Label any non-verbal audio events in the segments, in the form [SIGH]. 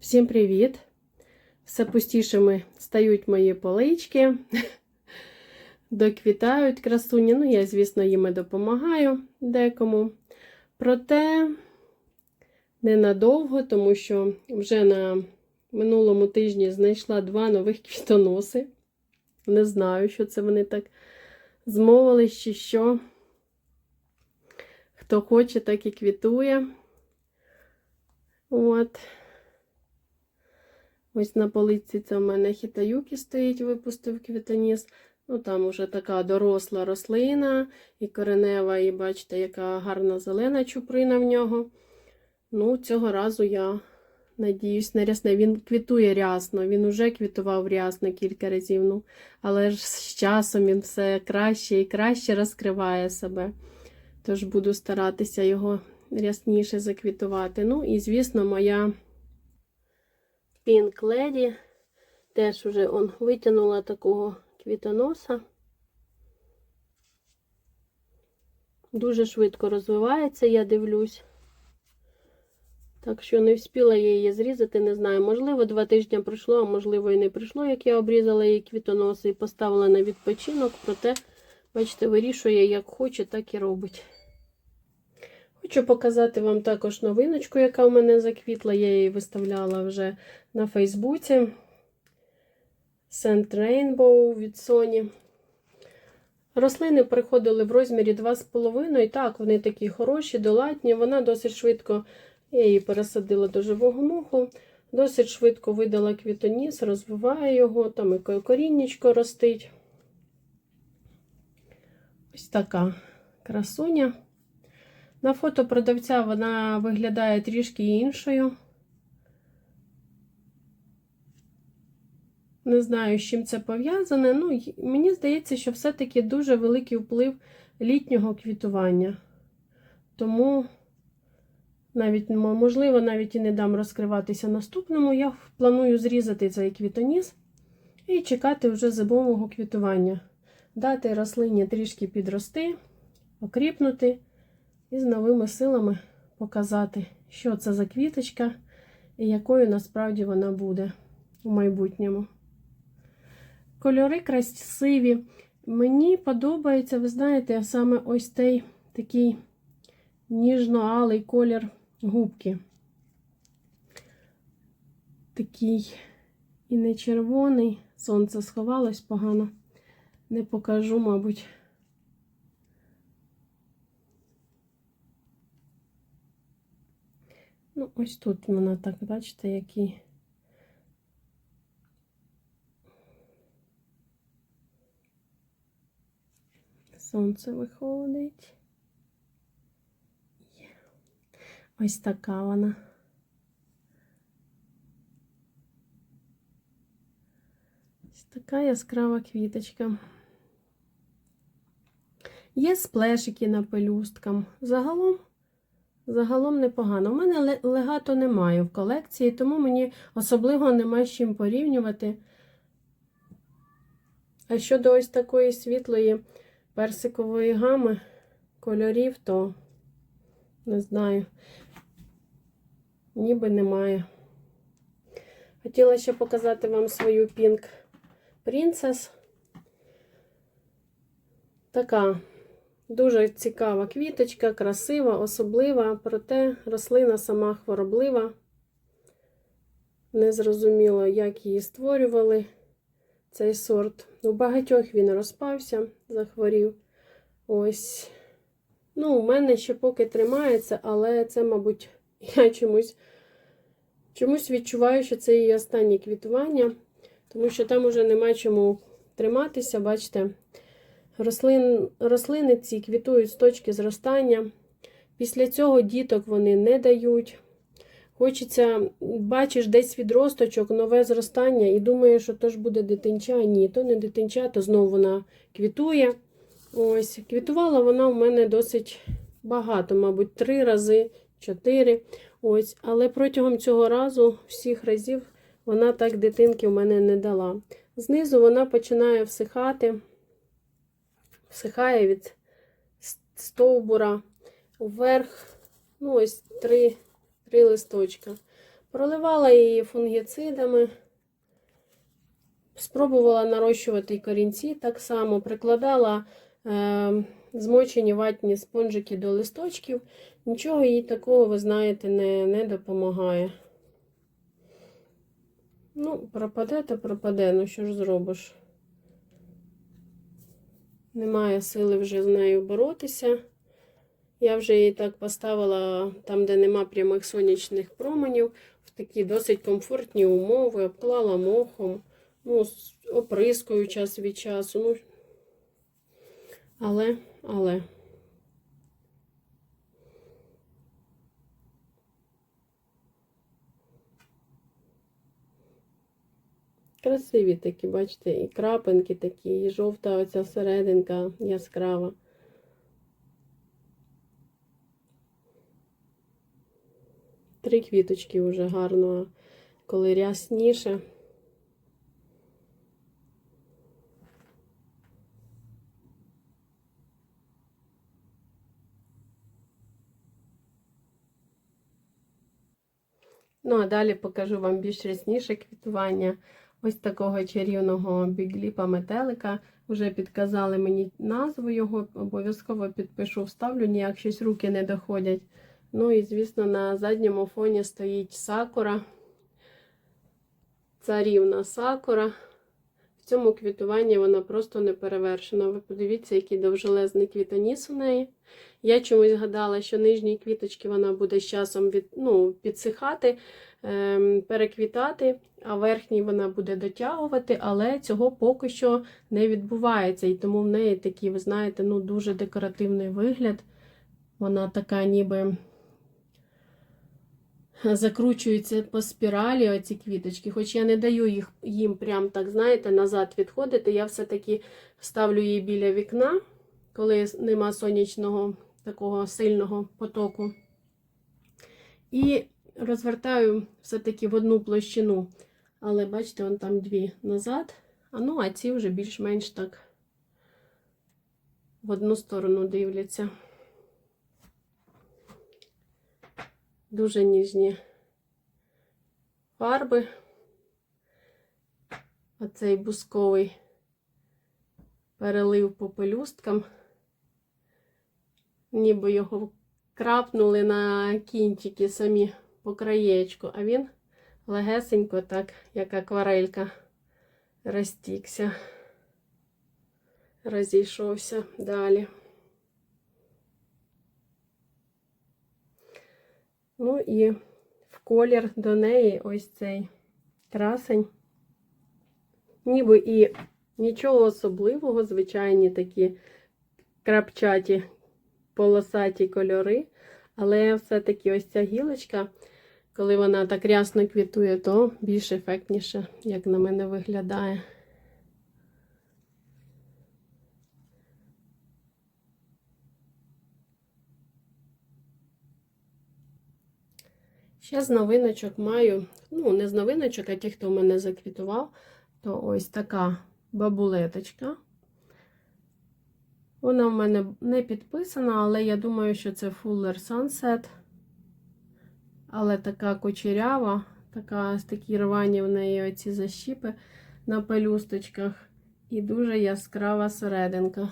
Всім привіт! Все пустішими стають мої полички, доквітають красуні. Ну, я, звісно, їм і допомагаю декому. Проте ненадовго, тому що вже на минулому тижні знайшла два нових квітоноси. Не знаю, що це вони так змовились чи що. Хто хоче, так і квітує. От. Ось на полиці це в мене хітаюкі стоїть, випустив квітоніс. Ну, там уже така доросла рослина, і коренева, і бачите, яка гарна зелена чуприна в нього. Ну, цього разу я надіюсь на рясне. Він квітує рясно, він уже квітував рясно кілька разів. Ну, але ж з часом він все краще і краще розкриває себе. Тож буду старатися його рясніше заквітувати. Ну, і, звісно, моя. Pink Lady. Теж вже он витягнула такого квітоноса. Дуже швидко розвивається, я дивлюсь. Так що не встигла я її зрізати, не знаю. Можливо, два тижні пройшло, а можливо, і не прийшло, як я обрізала її квітоноси і поставила на відпочинок. Проте, бачите, вирішує, як хоче, так і робить. Хочу показати вам також новиночку, яка в мене заквітла. Я її виставляла вже на Фейсбуці. Scent Rainbow від Sony. Рослини приходили в розмірі 2,5. І так, вони такі хороші, доладні. Вона досить швидко, я її пересадила до живого моху. Досить швидко видала квітоніс, розвиває його, там і коріннячко ростить. Ось така красуня. На фото продавця вона виглядає трішки іншою. Не знаю, з чим це пов'язане. Ну, мені здається, що все-таки дуже великий вплив літнього квітування. Тому, навіть, можливо, навіть і не дам розкриватися наступному. Я планую зрізати цей квітоніс і чекати вже зимового квітування. Дати рослині трішки підрости, окріпнути і з новими силами показати, що це за квіточка і якою насправді вона буде у майбутньому. Кольори красиві. Мені подобається, ви знаєте, саме ось цей такий ніжно-алий колір губки. Такий і не червоний, сонце сховалось погано. Не покажу, мабуть. Ну, ось тут вона так, бачите, який. Сонце виходить. Ось така вона. Ось така яскрава квіточка. Є сплешики на пелюсткам. Загалом Загалом непогано. У мене легато немає в колекції, тому мені особливо нема з чим порівнювати. А щодо ось такої світлої персикової гами кольорів, то не знаю, ніби немає. Хотіла ще показати вам свою Pink Princess. Така Дуже цікава квіточка, красива, особлива, проте рослина сама хвороблива. Незрозуміло, як її створювали цей сорт. У багатьох він розпався, захворів. Ось. Ну, у мене ще поки тримається, але це, мабуть, [LAUGHS] я чомусь чомусь відчуваю, що це її останнє квітування, тому що там уже нема чому триматися, бачите. Рослин, Рослини ці квітують з точки зростання. Після цього діток вони не дають. Хочеться, бачиш, десь відросточок, нове зростання, і думаєш, що то ж буде дитинча. Ні, то не дитинча, то знову вона квітує. Ось, Квітувала вона в мене досить багато, мабуть, три рази, чотири. Ось, Але протягом цього разу, всіх разів, вона так дитинки в мене не дала. Знизу вона починає всихати всихає від стовбура вверх. Ну, ось три три листочка. Проливала її фунгіцидами. Спробувала нарощувати корінці так само, прикладала е, змочені ватні спонжики до листочків. Нічого їй такого, ви знаєте, не, не допомагає. Ну, пропаде, то пропаде, ну що ж зробиш? Немає сили вже з нею боротися. Я вже її так поставила там, де нема прямих сонячних променів, в такі досить комфортні умови, обклала мохом, ну, оприскою час від часу. Ну, але, але. Красиві такі, бачите, і крапинки такі, і жовта оця серединка яскрава. Три квіточки вже гарно, коли рясніше. Ну, а далі покажу вам більш рясніше квітування ось такого чарівного бігліпа метелика. Вже підказали мені назву його, обов'язково підпишу, вставлю, ніяк щось руки не доходять. Ну і, звісно, на задньому фоні стоїть сакура, царівна сакура. Цьому квітуванні вона просто не перевершена. Ви подивіться, який довжелезний квітоніс у неї. Я чомусь гадала, що нижні квіточки вона буде з часом від, ну, підсихати, ем, переквітати, а верхній вона буде дотягувати, але цього поки що не відбувається. І тому в неї такий, ви знаєте, ну, дуже декоративний вигляд. Вона така ніби закручується по спіралі оці квіточки. Хоч я не даю їх, їм прям так, знаєте, назад відходити. Я все-таки ставлю її біля вікна, коли нема сонячного такого сильного потоку. І розвертаю все-таки в одну площину. Але бачите, вон там дві назад. А ну, а ці вже більш-менш так в одну сторону дивляться. Дуже ніжні фарби. Оцей бусковий перелив по пелюсткам. Ніби його крапнули на кінчики самі по краєчку, а він легесенько, так, як акварелька, розтікся, розійшовся далі. Ну і в колір до неї ось цей красень. Ніби і нічого особливого, звичайні такі крапчаті полосаті кольори. Але все-таки ось ця гілочка, коли вона так рясно квітує, то більш ефектніше, як на мене, виглядає. Ще з новиночок маю, ну, не з новиночок, а ті, хто в мене заквітував, то ось така бабулеточка. Вона в мене не підписана, але я думаю, що це Fuller Sunset. Але така кучерява, така такі рвані в неї оці защіпи на пелюсточках. І дуже яскрава серединка.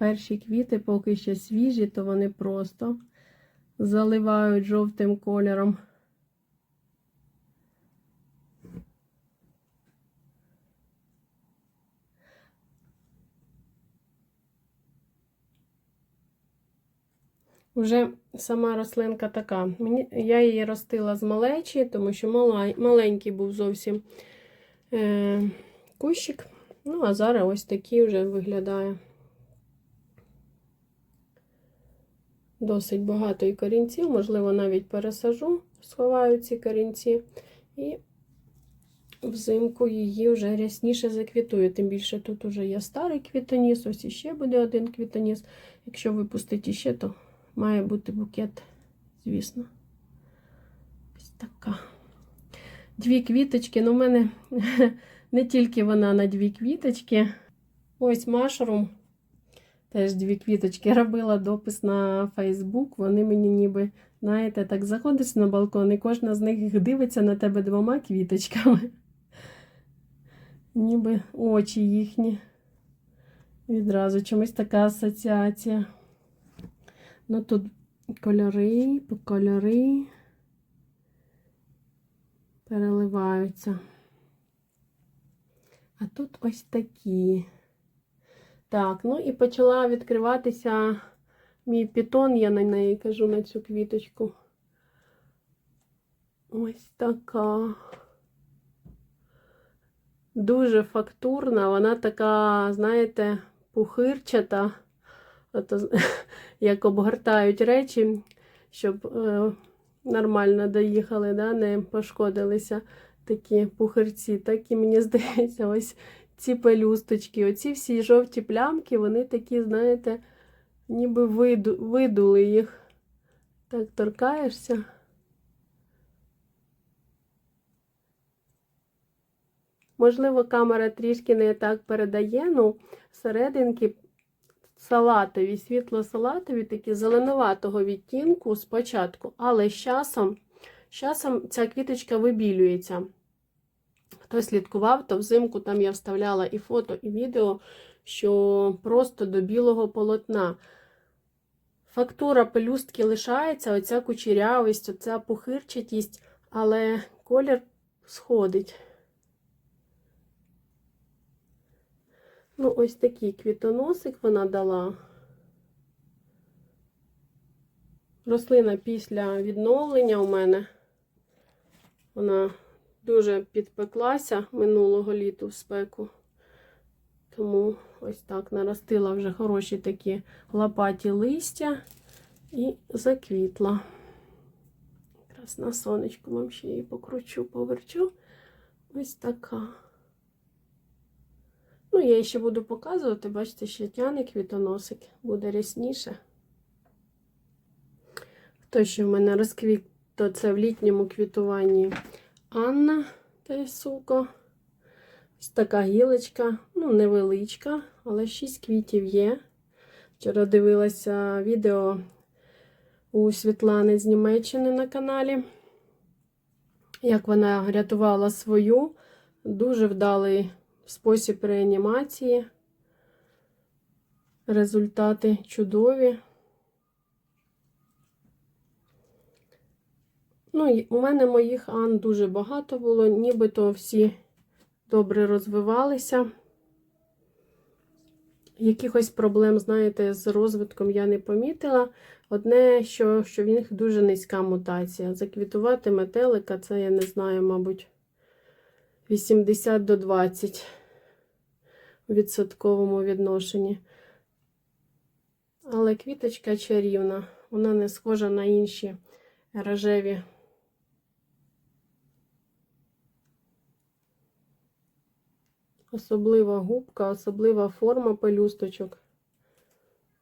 Перші квіти поки ще свіжі, то вони просто заливають жовтим кольором. Уже сама рослинка така. Я її ростила з малечі, тому що маленький був зовсім е, кущик. Ну, а зараз ось такий вже виглядає. Досить багато і корінців, можливо, навіть пересажу, сховаю ці корінці. І взимку її вже рясніше заквітую. Тим більше тут уже є старий квітоніс, ось іще буде один квітоніс. Якщо випустить іще, то має бути букет, звісно. Ось така. Дві квіточки. Ну, в мене [LAUGHS] не тільки вона на дві квіточки. Ось машрум. Теж дві квіточки робила допис на Фейсбук. Вони мені ніби, знаєте, так заходиш на балкон, і кожна з них дивиться на тебе двома квіточками. [LAUGHS] Ніби очі їхні. Відразу чомусь така асоціація. Ну тут кольори, кольори переливаються. А тут ось такі. Так, ну і почала відкриватися мій пітон, я на неї кажу на цю квіточку. Ось така. Дуже фактурна, вона така, знаєте, пухирчата, Ото, [LAUGHS] як обгортають речі, щоб е, нормально доїхали, да, не пошкодилися такі пухирці. Так і мені [LAUGHS] здається, ось ці пелюсточки, оці всі жовті плямки, вони такі, знаєте, ніби виду, видули їх. Так торкаєшся. Можливо, камера трішки не так передає, ну, серединки салатові, світло-салатові, такі зеленуватого відтінку спочатку, але з часом, з часом ця квіточка вибілюється. Хто слідкував, то взимку там я вставляла і фото, і відео, що просто до білого полотна. Фактура пелюстки лишається, оця кучерявість, оця пухирчатість, але колір сходить. Ну, ось такий квітоносик вона дала. Рослина після відновлення у мене. Вона дуже підпеклася минулого літу в спеку. Тому ось так наростила вже хороші такі лопаті листя і заквітла. Якраз на сонечку вам ще її покручу, поверчу. Ось така. Ну, я ще буду показувати, бачите, ще тяне квітоносик, буде рясніше. Хто ще в мене розквіт, то це в літньому квітуванні Анна та суко. Ось така гілочка, ну, невеличка, але 6 квітів є. Вчора дивилася відео у Світлани з Німеччини на каналі, як вона рятувала свою. Дуже вдалий спосіб реанімації. Результати чудові. Ну, у мене моїх ан дуже багато було, нібито всі добре розвивалися. Якихось проблем, знаєте, з розвитком я не помітила. Одне, що що в них дуже низька мутація. Заквітувати метелика, це я не знаю, мабуть, 80 до 20 у відсотковому відношенні. Але квіточка чарівна, вона не схожа на інші рожеві. Особлива губка, особлива форма пелюсточок.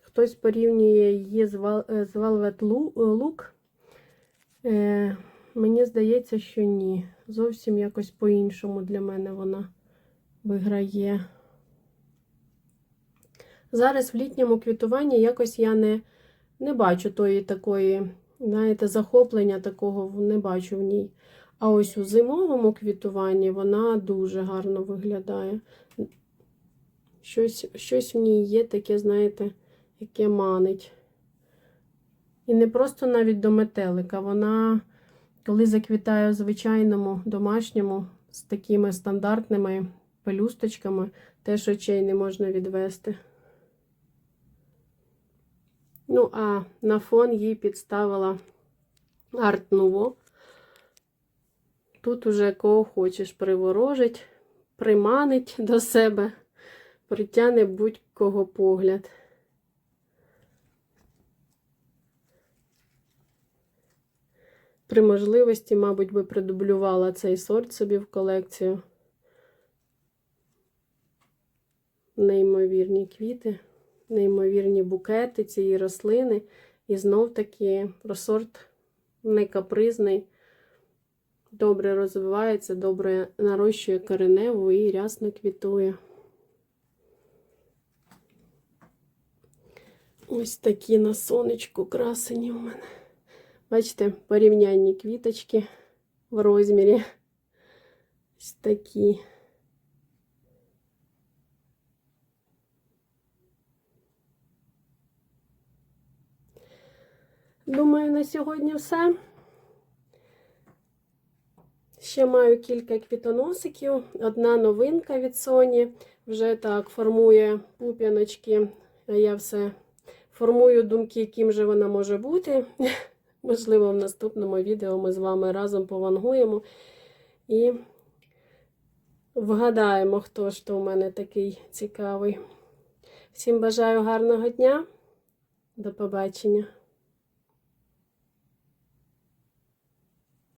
Хтось порівнює її з Velvet Look. Е, мені здається, що ні. Зовсім якось по-іншому для мене вона виграє. Зараз в літньому квітуванні якось я не не бачу тої такої, знаєте, захоплення такого не бачу в ній. А ось у зимовому квітуванні вона дуже гарно виглядає. Щось щось в ній є таке, знаєте, яке манить. І не просто навіть до метелика. Вона, коли заквітає в звичайному домашньому, з такими стандартними пелюсточками, теж очей не можна відвести. Ну, а на фон їй підставила арт Nouveau. Тут уже кого хочеш приворожить, приманить до себе, притягне будь-кого погляд. При можливості, мабуть, би придублювала цей сорт собі в колекцію. Неймовірні квіти, неймовірні букети цієї рослини. І знов таки сорт не капризний добре розвивається, добре нарощує кореневу і рясно квітує. Ось такі на сонечку красені у мене. Бачите, порівнянні квіточки в розмірі. Ось такі. Думаю, на сьогодні все. Ще маю кілька квітоносиків. Одна новинка від Sony. Вже так формує пуп'яночки. А я все формую думки, яким же вона може бути. [LAUGHS] Можливо, в наступному відео ми з вами разом повангуємо і вгадаємо, хто ж то у мене такий цікавий. Всім бажаю гарного дня. До побачення.